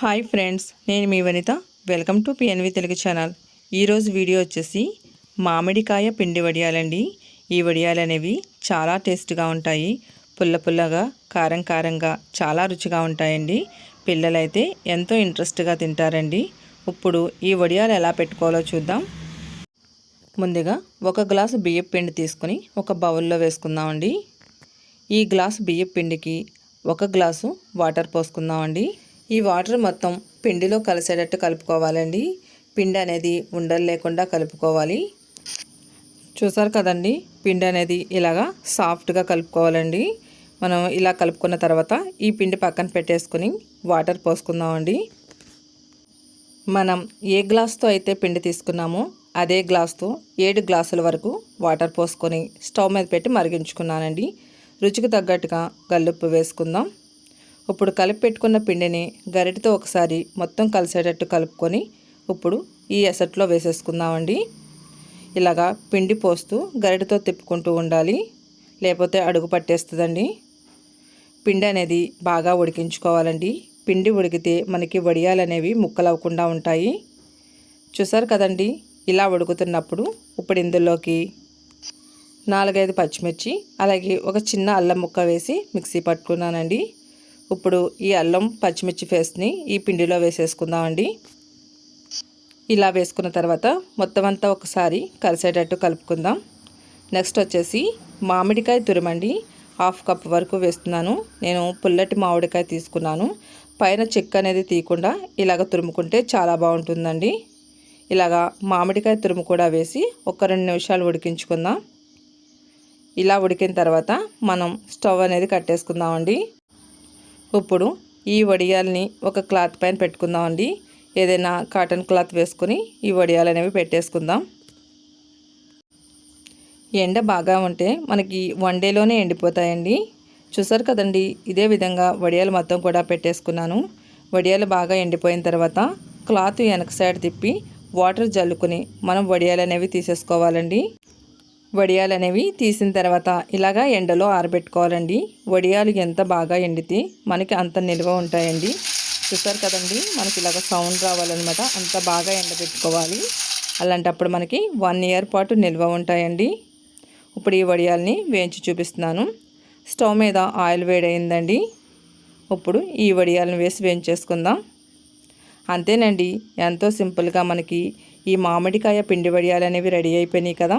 Hi friends నేను మీ Vanitha. Welcome to PNV Telugu channel. ఈరోజు video వచ్చేసి మామిడికాయ పిండి వడియాలండి. ఈ వడియాలు అనేవి చాలా టేస్ట్గా ఉంటాయి. పుల్ల పుల్లగా కారం కారంగా చాలా రుచిగా ఉంటాయండి. పిల్లలైతే ఎంతో ఇంట్రెస్ట్గా తింటారండి. ఇప్పుడు ఈ వడియాలు ఎలా పెట్టుకోవాలో చూద్దాం. ముందుగా ఒక గ్లాసు బియ్యం పిండి తీసుకుని ఒక బౌల్లో వేసుకుందామండి. ఈ గ్లాసు బియ్యం పిండికి ఒక గ్లాసు వాటర్ పోసుకుందామండి. ఈ వాటర్ మొత్తం పిండిలో కలిసేటట్టు కలుపుకోవాలండి. పిండి అనేది ఉండలు లేకుండా కలుపుకోవాలి. చూసారు కదండి? పిండి అనేది ఇలాగా సాఫ్ట్గా కలుపుకోవాలండి. మనం ఇలా కలుపుకున్న తర్వాత ఈ పిండి పక్కన పెట్టేసుకుని వాటర్ పోసుకుందామండి. మనం ఏ గ్లాస్తో అయితే పిండి తీసుకున్నామో అదే గ్లాస్తో ఏడు గ్లాసుల వరకు వాటర్ పోసుకొని స్టవ్ మీద పెట్టి మరిగించుకున్నానండి. రుచికి తగ్గట్టుగా గల్లుప్పు వేసుకుందాం. ఇప్పుడు కలిపి పెట్టుకున్న పిండిని గరిటతో ఒకసారి మొత్తం కలిసేటట్టు కలుపుకొని ఇప్పుడు ఈ ఎసట్లో వేసేసుకుందామండి. ఇలాగా పిండి పోస్తూ గరిటతో తిప్పుకుంటూ ఉండాలి. లేకపోతే అడుగు పట్టేస్తుందండి. పిండి అనేది బాగా ఉడికించుకోవాలండి. పిండి ఉడికితే మనకి వడియాలు అనేవి ముక్కలవ్వకుండా ఉంటాయి. చూసారు కదండి? ఇలా ఉడుకుతున్నప్పుడు ఇప్పుడు ఇందులోకి నాలుగైదు పచ్చిమిర్చి అలాగే ఒక చిన్న అల్లం ముక్క వేసి మిక్సీ పట్టుకున్నానండి. ఇప్పుడు ఈ అల్లం పచ్చిమిర్చి పేస్ట్ని ఈ పిండిలో వేసేసుకుందామండి. ఇలా వేసుకున్న తర్వాత మొత్తం అంతా ఒకసారి కలిసేటట్టు కలుపుకుందాం. నెక్స్ట్ వచ్చేసి మామిడికాయ తురమండి. హాఫ్ కప్ వరకు వేస్తున్నాను. నేను పుల్లటి మామిడికాయ తీసుకున్నాను. పైన చెక్క అనేది తీయకుండా ఇలాగ తురుముకుంటే చాలా బాగుంటుందండి. ఇలాగా మామిడికాయ తురుము కూడా వేసి ఒక రెండు నిమిషాలు ఉడికించుకుందాం. ఇలా ఉడికిన తర్వాత మనం స్టవ్ అనేది కట్టేసుకుందామండి. ఇప్పుడు ఈ వడియాల్ని ఒక క్లాత్ పైన పెట్టుకుందామండి. ఏదైనా కాటన్ క్లాత్ వేసుకొని ఈ వడియాలు అనేవి పెట్టేసుకుందాం. ఎండ బాగా ఉంటే మనకి వన్ డేలోనే ఎండిపోతాయండి. చూసారు కదండి ఇదే విధంగా వడియాలు మొత్తం కూడా పెట్టేసుకున్నాను. వడియాలు బాగా ఎండిపోయిన తర్వాత క్లాత్ వెనక సైడ్ తిప్పి వాటర్ జల్లుకొని మనం వడియాలు అనేవి తీసేసుకోవాలండి. వడియాలు అనేవి తీసిన తర్వాత ఇలాగా ఎండలో ఆరబెట్టుకోవాలండి. వడియాలు ఎంత బాగా ఎండితే మనకి అంత నిల్వ ఉంటాయండి. చూసారు కదండి మనకి ఇలాగ సౌండ్ రావాలన్నమాట. అంత బాగా ఎండబెట్టుకోవాలి. అలాంటప్పుడు మనకి వన్ ఇయర్ పాటు నిల్వ ఉంటాయండి. ఇప్పుడు ఈ వడియాల్ని వేయించి చూపిస్తున్నాను. స్టవ్ మీద ఆయిల్ వేడైందండి ఇప్పుడు ఈ వడియాలను వేసి వేయించేసుకుందాం. అంతేనండి ఎంతో సింపుల్గా మనకి ఈ మామిడికాయ పిండి వడియాలు అనేవి రెడీ అయిపోయినాయి కదా.